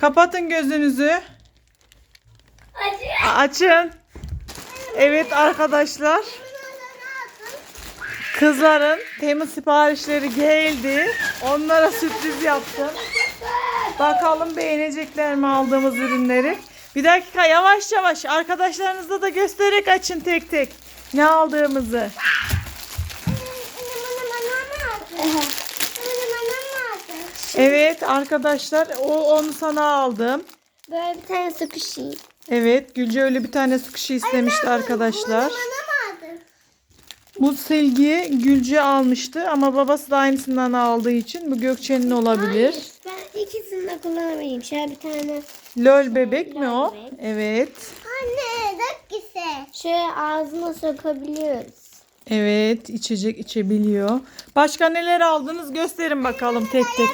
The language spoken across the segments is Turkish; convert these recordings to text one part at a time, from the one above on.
Kapatın gözünüzü. Acı. Açın. Evet arkadaşlar. Kızların temiz siparişleri geldi. Onlara sürpriz yaptım. Bakalım beğenecekler mi aldığımız ürünleri. Bir dakika yavaş yavaş arkadaşlarınızla da göstererek açın tek tek ne aldığımızı. Evet arkadaşlar o onu sana aldım. Böyle bir tane sıkışayım. Evet Gülce öyle bir tane sıkışı istemişti arkadaşlar. Bu silgiyi Gülce almıştı ama babası da aynısından aldığı için bu Gökçe'nin olabilir. Ben ikisini de kullanamayayım. Şöyle bir tane. Lol bebek mi o? bebek. Evet. Anne gise. Şöyle ağzına sokabiliyoruz. Evet içecek içebiliyor. Başka neler aldınız gösterin bakalım tek tek.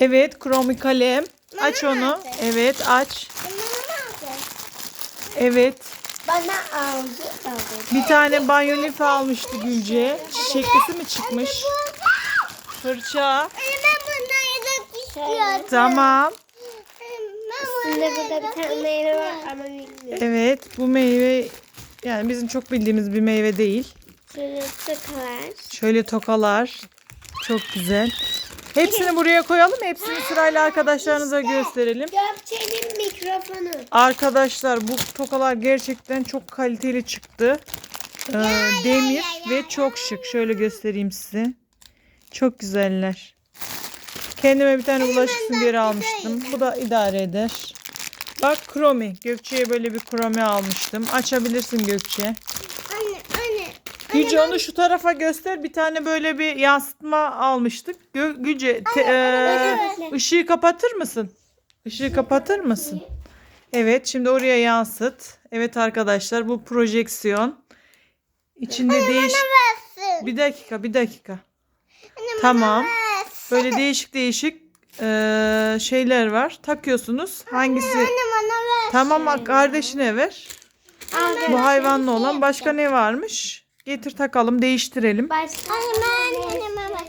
Evet kromi kalem. Aç onu. Evet aç. Evet. Bana aldı. Bir tane banyo lifi almıştı Gülce. Çiçeklisi mi çıkmış? Fırça. İstiyorum. Tamam. Üstünde burada bir tane meyve var ama bilmiyorum. Evet bu meyve yani bizim çok bildiğimiz bir meyve değil. Şöyle sıkılar. Şöyle tokalar. Çok güzel. Hepsini buraya koyalım. Hepsini sırayla arkadaşlarınıza gösterelim. Gökçe'nin mikrofonu. Arkadaşlar bu tokalar gerçekten çok kaliteli çıktı. Ee, demir ve çok şık. Şöyle göstereyim size. Çok güzeller. Kendime bir tane bulaşık süngeri almıştım. Bu da idare eder. Bak kromi. Gökçe'ye böyle bir kromi almıştım. Açabilirsin Gökçe. Anne anne. Gülce onu şu tarafa göster. Bir tane böyle bir yansıtma almıştık. Gö- Gülce te- eee, ışığı kapatır mısın? Işığı kapatır mısın? Evet şimdi oraya yansıt. Evet arkadaşlar bu projeksiyon. İçinde değiş... Bir dakika bir dakika. Tamam. Böyle değişik değişik eee, şeyler var. Takıyorsunuz. Hangisi? bana ver. Tamam kardeşine ver. Bu hayvanlı olan başka ne varmış? Getir takalım değiştirelim. Başka. Anne bak.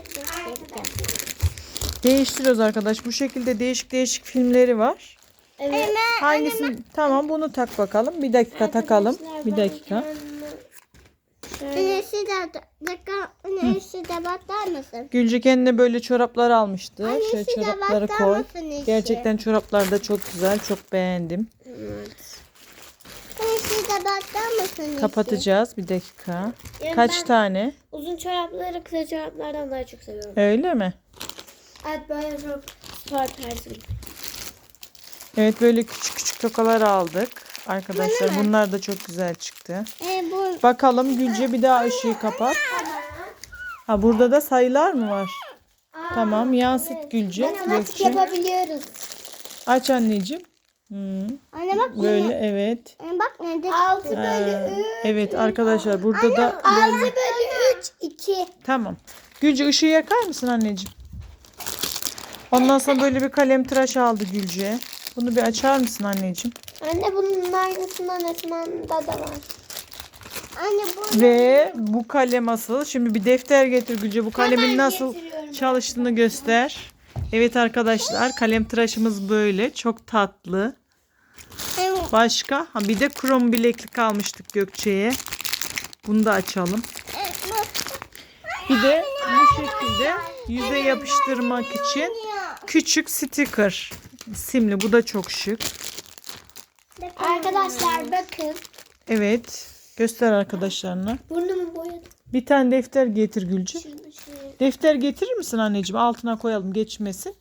Değiştiriyoruz arkadaş. Bu şekilde değişik değişik filmleri var. Evet. Hangisini? Tamam bunu tak bakalım. Bir dakika takalım. Bir dakika. Güneşi de güneşi de bakar mısın? Gülce kendine böyle çoraplar almıştı. Annesi Şöyle çorapları koy. Gerçekten çoraplar da çok güzel. Çok beğendim. Güneşi de bakar mısın? Kapatacağız. Bir dakika. Yani Kaç ben tane? Uzun çorapları kısa çoraplardan daha çok seviyorum. Öyle mi? Evet böyle çok spor tarzı. Evet böyle küçük küçük tokalar aldık. Arkadaşlar bunlar da çok güzel çıktı. E bu Bakalım Gülce bir daha ışığı kapat. Ha burada da sayılar mı var? Tamam yansıt Gülce. matematik yapabiliyoruz. Aç anneciğim. Hmm, Anne bak Böyle evet. Anne bak nerede? 6 Ee, evet arkadaşlar burada da 6 bölü 3 2. tamam. Gülce ışığı yakar mısın anneciğim? Ondan sonra böyle bir kalem tıraş aldı Gülce. Bunu bir açar mısın anneciğim? Anne bunun aynısından Esma'da da var. Anne bu Ve bu kalem asıl. Şimdi bir defter getir Gülce. Bu kalemin nasıl getiriyorum. çalıştığını göster. Evet arkadaşlar kalem tıraşımız böyle. Çok tatlı. Başka? Ha, bir de krom bileklik almıştık Gökçe'ye. Bunu da açalım. Bir de bu şekilde yüze yapıştırmak için küçük sticker. Simli. Bu da çok şık. Arkadaşlar bakın. Evet. Göster arkadaşlarına. Burnumu boyadım. Bir tane defter getir Gülce. Şunu şöyle. Defter getirir misin anneciğim? Altına koyalım geçmesin.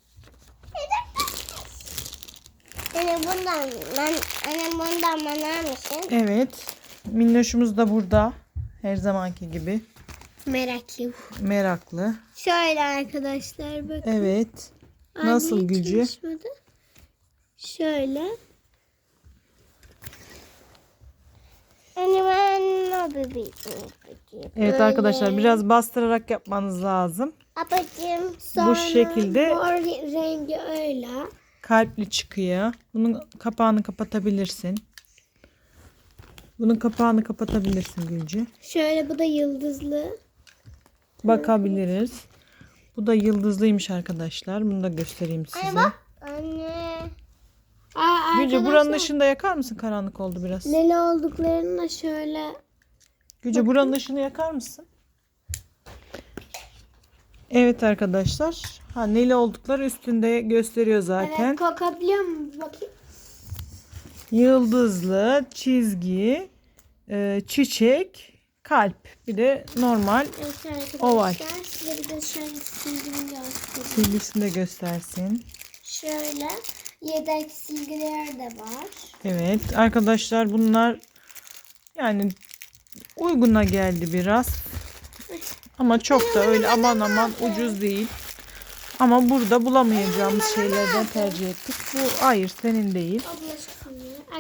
Anne bundan ben anne bundan bana mısın? Evet. Minnoşumuz da burada. Her zamanki gibi. Meraklı. Meraklı. Şöyle arkadaşlar bakın. Evet. Nasıl Anne, gücü? çalışmadı. Şöyle. Evet arkadaşlar biraz bastırarak yapmanız lazım. Apacığım. Sonra şekilde- Mor rengi öyle. Kalpli çıkıyor. Bunun kapağını kapatabilirsin. Bunun kapağını kapatabilirsin Gülce. Şöyle bu da yıldızlı. Bakabiliriz. Bu da yıldızlıymış arkadaşlar. Bunu da göstereyim size. Gülce buranın Arkadaşlar, ışığını da yakar mısın? Karanlık oldu biraz. Neli olduklarını da şöyle Gülce buranın ışığını yakar mısın? Evet arkadaşlar. Ha neli oldukları üstünde gösteriyor zaten. Evet kokabiliyor mu? Bir Bakayım. Yıldızlı, çizgi, e, çiçek, kalp. Bir de normal Evet arkadaşlar. Oval. Size bir de şöyle silgimi göstereyim. silgisini de göstersin. Şöyle yedek silgiler de var. Evet arkadaşlar bunlar yani uyguna geldi biraz. Ama çok da öyle aman aman ucuz değil. Ama burada bulamayacağımız şeylerden tercih ettik. Bu hayır senin değil.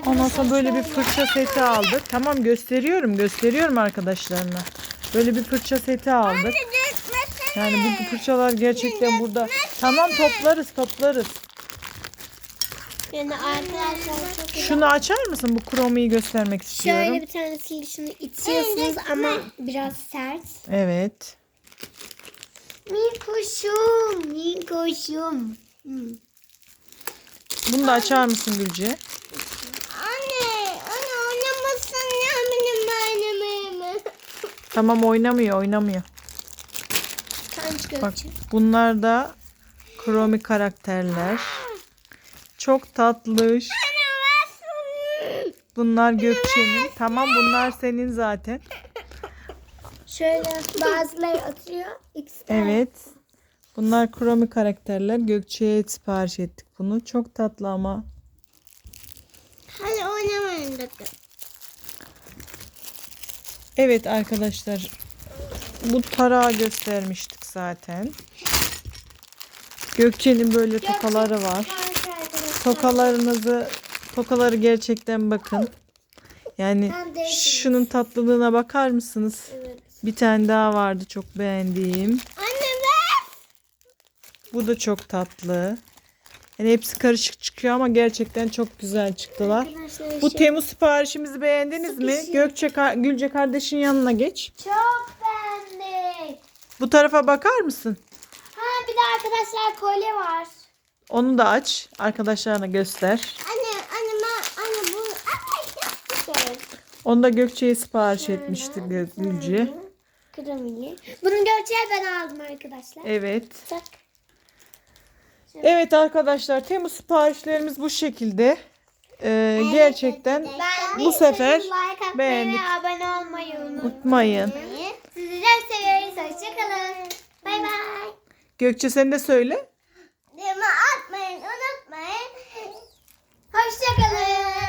Ondan sonra böyle bir fırça seti aldık. Tamam gösteriyorum gösteriyorum arkadaşlarına. Böyle bir fırça seti aldık. Yani bu fırçalar gerçekten burada. Tamam toplarız toplarız. Yani arkadaşlar çok güzel. Şunu açar mısın? Bu kromiyi göstermek istiyorum. Şöyle bir tanesini şunu itiyorsunuz ama biraz sert. Evet. Minkoşum, minkoşum. Hmm. Bunu da açar mısın Gülce? Anne, anne oynamasın ya benim annemimi. Tamam oynamıyor oynamıyor. Bak bunlar da kromi karakterler. Çok tatlış. Bunlar Gökçe'nin. Tamam bunlar senin zaten. Şöyle bazıları atıyor. ikisi de- Evet. Bunlar kromi karakterler. Gökçe'ye sipariş ettik bunu. Çok tatlı ama. Hadi oynamayın bakın. Evet arkadaşlar. Bu tarağı göstermiştik zaten. Gökçe'nin böyle tokaları var. Tokalarınızı tokaları gerçekten bakın. Yani şunun tatlılığına bakar mısınız? Evet. Bir tane daha vardı çok beğendiğim. Anne ver. Bu da çok tatlı. Yani hepsi karışık çıkıyor ama gerçekten çok güzel çıktılar. Arkadaşlar Bu şey- Temmuz siparişimizi beğendiniz mi? Sıkışıyor. Gökçe Gülce kardeşin yanına geç. Çok beğendik. Bu tarafa bakar mısın? Ha bir de arkadaşlar kolye var. Onu da aç. Arkadaşlarına göster. Anne anne ben anne bu yaptı. Onu da Gökçe'ye sipariş etmişti Gö- Gülce. Kremili. Bunun göçeği ben aldım arkadaşlar. Evet. Tak. Evet arkadaşlar Temmuz siparişlerimiz bu şekilde. Ee, gerçekten bu sefer beğendik. abone olmayı unutmayın. Unutmayın. Sizi çok seviyoruz. Hoşçakalın. Bay bay. Gökçe sen de söyle. Deme atmayın, unutmayın. Hoşçakalın.